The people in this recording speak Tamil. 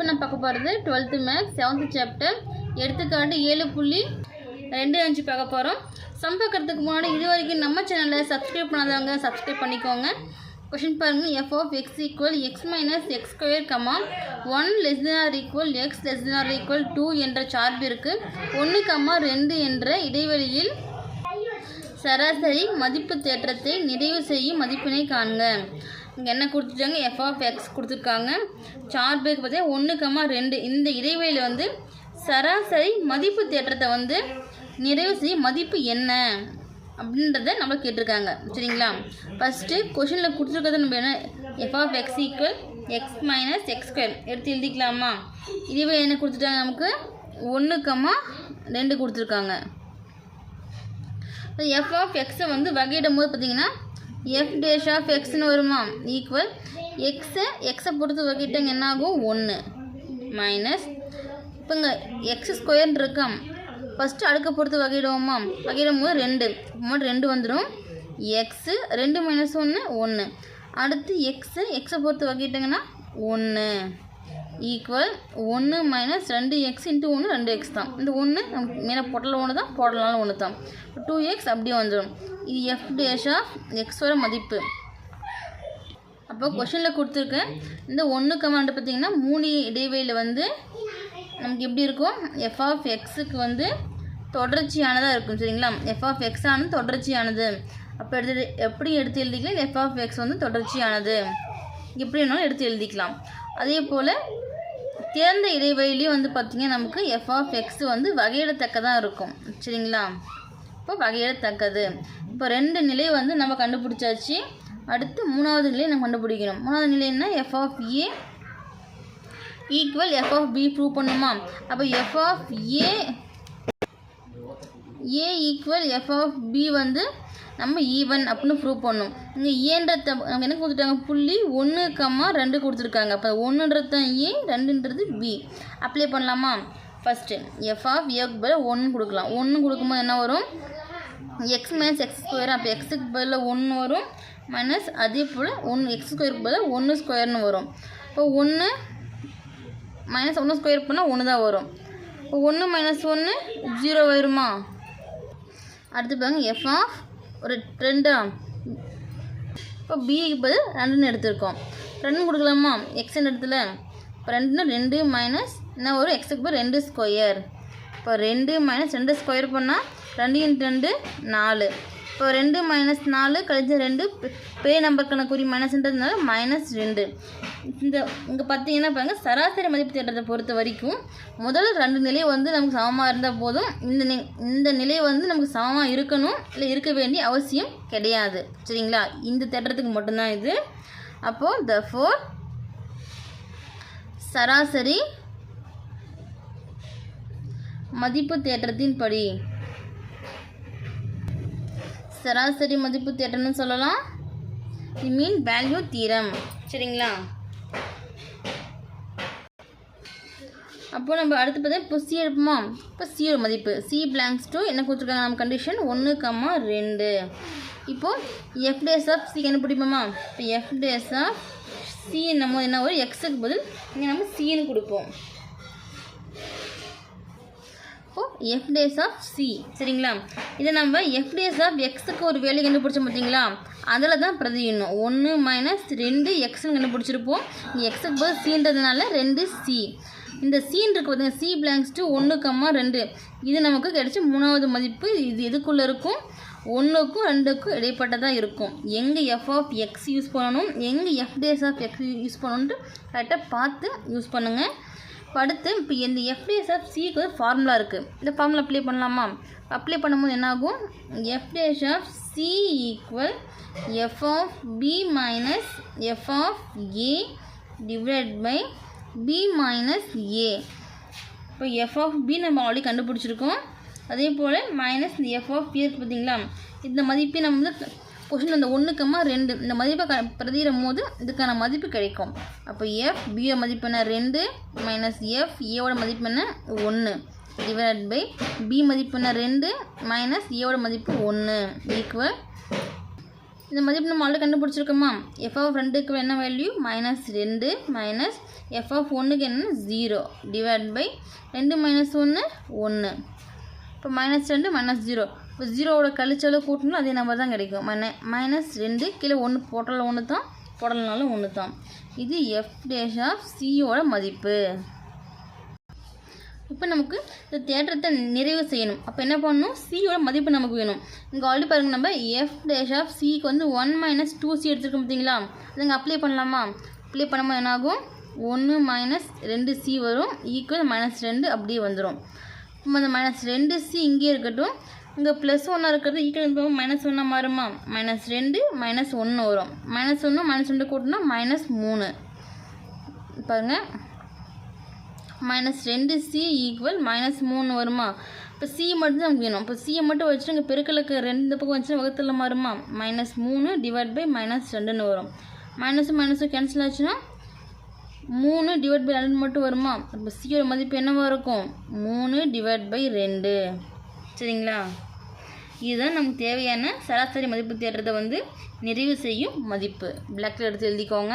இப்போ நான் பார்க்க போகிறது டுவெல்த்து மேக்ஸ் செவன்த்து சாப்டர் எடுத்துக்காட்டு ஏழு புள்ளி ரெண்டு அஞ்சு பார்க்க போகிறோம். சம் பார்க்கறதுக்கு முன்னாடி இது வரைக்கும் நம்ம சேனலை சப்ஸ்கிரைப் பண்ணாதவங்க சப்ஸ்கிரைப் பண்ணிக்கோங்க. கொஷின் பாருங்கள் f of x equal x minus x square comma one less than or equal x less than or equal to என்ற சார்பிற்கு ஒன்று கமா ரெண்டு என்ற இடைவெளியில் சராசரி மதிப்பு தேற்றத்தை நிறைவு செய்யும் மதிப்பினை காண்க. இங்கே என்ன கொடுத்துட்டாங்க? எஃப் ஆஃப் எக்ஸ் கொடுத்துருக்காங்க. சார்புக்கு பார்த்தீங்கன்னா ஒன்று கமா ரெண்டு. இந்த இடைவெளியில் வந்து சராசரி மதிப்பு தேற்றத்தை வந்து நிறைவு செய்யும் மதிப்பு என்ன? அப்படின்றத நம்ம கேட்டிருக்காங்க. சரிங்களா? ஃபஸ்ட்டு கொஷினில் கொடுத்துருக்கிறது நம்ம என்ன? F of x equal x minus x square எடுத்து எழுதிக்கலாமா? இதுவே என்ன கொடுத்துட்டாங்க நமக்கு? ஒன்று கம்மா ரெண்டு கொடுத்துருக்காங்க. எஃப் ஆஃப் எக்ஸை வந்து வகையிடும் போது பார்த்தீங்கன்னா எஃப் டேஷ் ஆஃப் எக்ஸ்னு வருமா? ஈக்குவல் எக்ஸை எக்ஸை பொறுத்து வகிட்டங்க என்ன ஆகும் ஒன்று மைனஸ் இப்போங்க எக்ஸ் ஸ்கொயர்னு இருக்காம். ஃபஸ்ட்டு அடுக்க பொறுத்து வகையிடுவோமா? வகையிடும் போது ரெண்டு. மட்டும் ரெண்டு வந்துடும். எக்ஸு ரெண்டு மைனஸ் ஒன்று ஒன்று அடுத்து எக்ஸு எக்ஸை பொறுத்து வகையிட்டாங்கன்னா ஒன்று ஈக்குவல் ஒன்று மைனஸ் ரெண்டு எக்ஸ் இன்ட்டு ஒன்று ரெண்டு எக்ஸ் தான். இந்த ஒன்று நமக்கு மேலே போட்டலாம் ஒன்று தான் போடலாம் ஒன்று தான் டூ எக்ஸ் அப்படியே வந்துடும். இது எஃப் டேஷ் ஆஃப் எக்ஸோட மதிப்பு. அப்போ கொஷனில் கொடுத்துருக்கேன். இந்த ஒன்று கமாண்ட் பார்த்தீங்கன்னா மூணு இடைவெளியில் வந்து நமக்கு எப்படி இருக்கும்? எஃப் ஆஃப் எக்ஸுக்கு வந்து தொடர்ச்சியானதாக இருக்கும் சரிங்களா? எஃப் ஆஃப் எக்ஸ் ஆனது தொடர்ச்சியானது. அப்போ எடுத்து எப்படி எடுத்து எழுதிக்கலாம்? எஃப் ஆஃப் எக்ஸ் வந்து தொடர்ச்சியானது. எப்படி வேணாலும் எடுத்து எழுதிக்கலாம். அதே போல் திறந்த இடைவெளியிலையும் வந்து பார்த்திங்கன்னா நமக்கு எஃப் ஆஃப் எக்ஸ் வந்து வகையிடத்தக்கதாக இருக்கும் சரிங்களா? இப்போ வகையிடத்தக்கது இப்போ ரெண்டு நிலை வந்து நம்ம கண்டுபிடிச்சாச்சு. அடுத்து மூணாவது நிலையை நம்ம கண்டுபிடிக்கணும். மூணாவது நிலை என்ன? F of a equal f of b prove பண்ணுமா? அப்போ f of a a equal f of b வந்து நம்ம ஈவன் அப்படின்னு ப்ரூவ் பண்ணணும் இங்கே ஏன்ற நமக்கு என்ன கொடுத்துட்டாங்க? புள்ளி ஒன்று கம்மா ரெண்டு கொடுத்துருக்காங்க. அப்போ ஒன்றுன்றது தான் ஏ ரெண்டுன்றது பி அப்ளை பண்ணலாமா? ஃபஸ்ட்டு எஃப் ஆஃப் ஏக்கு பதில் ஒன்று கொடுக்கலாம். ஒன்று கொடுக்கும்போது என்ன வரும்? எக்ஸ் மைனஸ் எக்ஸ் ஸ்கொயர் அப்போ எக்ஸுக்கு பதில் ஒன்று வரும். மைனஸ் அதே போல் ஒன்று எக்ஸ் ஸ்கொயருக்கு பதில் ஒன்று ஸ்கொயர்னு வரும். இப்போ ஒன்று மைனஸ் ஒன்று ஸ்கொயர் பண்ணால் ஒன்று தான் வரும். இப்போ ஒன்று மைனஸ் ஒன்று ஜீரோ வருமா? அடுத்து பாருங்க எஃப் ஆஃப் ஒரு ரெண்டா. இப்போ பிக்கு பதில் ரெண்டுன்னு எடுத்திருக்கோம். ரெண்டு கொடுக்கலாமா? எக்ஸ்ன்னு இடத்துல இப்போ ரெண்டுன்னா ரெண்டு மைனஸ் என்ன வரும்? எக்ஸுக்கு பதில் ரெண்டு ஸ்கொயர் இப்போ ரெண்டு மைனஸ் ரெண்டு ஸ்கொயர் பண்ணால் ரெண்டு இன்ட்டு ரெண்டு நாலு. இப்போ ரெண்டு மைனஸ் நாலு கழிஞ்ச ரெண்டு பெரிய நம்பருக்கான குறி மைனஸ்ன்றதுனால மைனஸ் ரெண்டு. இந்த இங்கே பார்த்தீங்கன்னா பாருங்கள் சராசரி மதிப்பு தேட்டத்தை பொறுத்த வரைக்கும் முதல் ரெண்டு நிலை வந்து நமக்கு சமமாக இருந்தால் போதும். இந்த நி இந்த நிலை வந்து நமக்கு சமமாக இருக்கணும் இல்லை இருக்க வேண்டிய அவசியம் கிடையாது. சரிங்களா? இந்த தேட்டத்துக்கு மட்டும்தான் இது. அப்போது த ஃபோர் சராசரி மதிப்பு தேற்றத்தின் படி சராசரி மதிப்பு தேற்றம்னு சொல்லலாம். இ மீன் வேல்யூ தீரம் சரிங்களா? அப்போ நம்ம அடுத்து பார்த்தா இப்போ சி எழுப்புமா இப்போ சியோட மதிப்பு. சி பிளாங்ஸ் டூ என்ன கொடுத்துருக்காங்க? நம்ம கண்டிஷன் ஒன்று கம்மா ரெண்டு. இப்போது எஃப் டேஸ் ஆஃப் சி கண்டுபிடிப்போமா? இப்போ எஃப் டேஸ் ஆஃப் சி நம்ம என்ன வரும் எக்ஸுக்கு பதில் இங்கே நம்ம சின்னு கொடுப்போம். அப்போது எஃப் டேஸ் ஆஃப் சி சரிங்களா? இதை நம்ம எஃப் டேஸ் ஆஃப் எக்ஸுக்கு ஒரு வேலையை கண்டுபிடிச்சோம் பார்த்தீங்களா? அதில் தான் பிரதியிடணும். ஒன்று மைனஸ் ரெண்டு எக்ஸ்னு கண்டுபிடிச்சிருப்போம். எக்ஸுக்கு போது சீன்றதுனால ரெண்டு சி இந்த சீன் இருக்கு பார்த்தீங்க சி பிளாங்ஸ் டு ஒன்று கம்மா ரெண்டு. இது நமக்கு கிடைச்ச மூணாவது மதிப்பு. இது எதுக்குள்ளே இருக்கும்? ஒன்றுக்கும் ரெண்டுக்கும் இடைப்பட்டதாக இருக்கும். எங்கே எஃப் ஆஃப் எக்ஸ் யூஸ் பண்ணணும்? எங்கே f dash of x use பண்ணணுன்ட்டு கரெக்டாக பார்த்து யூஸ் பண்ணுங்கள் அடுத்து இப்போ இந்த எஃப்டிஎஸ்எஃப் சிக்கு வந்து ஃபார்முலா இருக்குது இந்த ஃபார்முலா அப்ளை பண்ணலாமா? அப்ளை பண்ணும்போது என்னாகும்? எஃப்டிஎஸ்எஃப் c equal f of b minus f of a divide by b minus a இப்போ எஃப் ஆஃப் பி நம்ம ஆல்ரெடி கண்டுபிடிச்சிருக்கோம். அதே போல் மைனஸ் இந்த எஃப் ஆஃப் பி இருக்குது பார்த்தீங்களா இந்த மதிப்பை நம்ம வந்து கொஷின் இந்த ஒன்றுக்கம்மா ரெண்டு இந்த மதிப்பை க பிரதியிடும் போது இதுக்கான மதிப்பு கிடைக்கும். அப்போ எஃப் பியோட மதிப்பு என்ன? ரெண்டு மைனஸ் எஃப் ஏவோட மதிப்பு என்ன? ஒன்று டிவைட் பை பி மதிப்பு என்ன? ரெண்டு மைனஸ் ஏவோட மதிப்பு ஒன்று ஈக்குவல் இந்த மதிப்பு நம்ம ஆல்ரெடி கண்டுபிடிச்சிருக்கோமா? எஃப் ஆஃப் ரெண்டுக்கு என்ன வேல்யூ மைனஸ் ரெண்டு மைனஸ் எஃப் ஆஃப் ஒன்றுக்கு என்ன? ஜீரோ டிவைட் பை ரெண்டு மைனஸ் ஒன்று ஒன்று இப்போ மைனஸ் ரெண்டு மைனஸ் ஜீரோ இப்போ ஜீரோவோட கழிச்சாலும் கூட்டணும் அதே நம்பர் தான் கிடைக்கும். மைன மைனஸ் ரெண்டு கீழே ஒன்று போட்டல ஒன்று தான் போடலனாலும் ஒன்று தான் இது எஃப் டேஷ் ஆஃப் சியோட மதிப்பு. இப்போ நமக்கு இந்த தேற்றத்தை நிறைவு செய்யணும். அப்போ என்ன பண்ணணும்? சியோட மதிப்பு நமக்கு வேணும். இங்கே ஆல்ரெடி பாருங்க நம்ம எஃப் டேஷ் ஆஃப் சிக்கு வந்து ஒன் மைனஸ் டூ சி எடுத்துருக்கோம் பார்த்தீங்களா? அது இங்கே அப்ளை பண்ணலாமா? அப்ளை பண்ணும்போது என்னாகும்? ஒன்று மைனஸ் ரெண்டு சி வரும். ஈக்குவல் மைனஸ் ரெண்டு அப்படியே வந்துடும் இப்போ அந்த மைனஸ் ரெண்டு சி இங்கேயே இருக்கட்டும். இங்கே ப்ளஸ் ஒன்னாக இருக்கிறது ஈக்குவல் மைனஸ் ஒன்னாக மாறுமா? மைனஸ் ரெண்டு மைனஸ் ஒன்று வரும். மைனஸ் ஒன்று மைனஸ் ரெண்டு கூட்டினா மைனஸ் மூணு. பாருங்கள் மைனஸ் ரெண்டு சி ஈக்குவல் மைனஸ் மூணு வருமா? இப்போ சி மட்டும் நமக்கு வேணும். இப்போ சியை மட்டும் வச்சுட்டு இங்கே பெருக்கலுக்கு ரெண்டு பக்கம் வச்சுன்னா வகுத்தில் மாறுமா? மைனஸ் மூணு டிவைட் பை மைனஸ் ரெண்டுன்னு வரும். மைனஸும் மைனஸும் கேன்சல் ஆச்சுன்னா மூணு டிவைட் பை ரெண்டு மட்டும் வருமா? இப்போ சியோட மதிப்பு என்னவாக இருக்கும்? மூணு டிவைட் பை ரெண்டு. சரிங்களா? இதுதான் நமக்கு தேவையான சராசரி மதிப்பு தேடுறதை வந்து நிறைவு செய்யும் மதிப்பு. பிளாக்ல எடுத்து எழுதிக்கோங்க.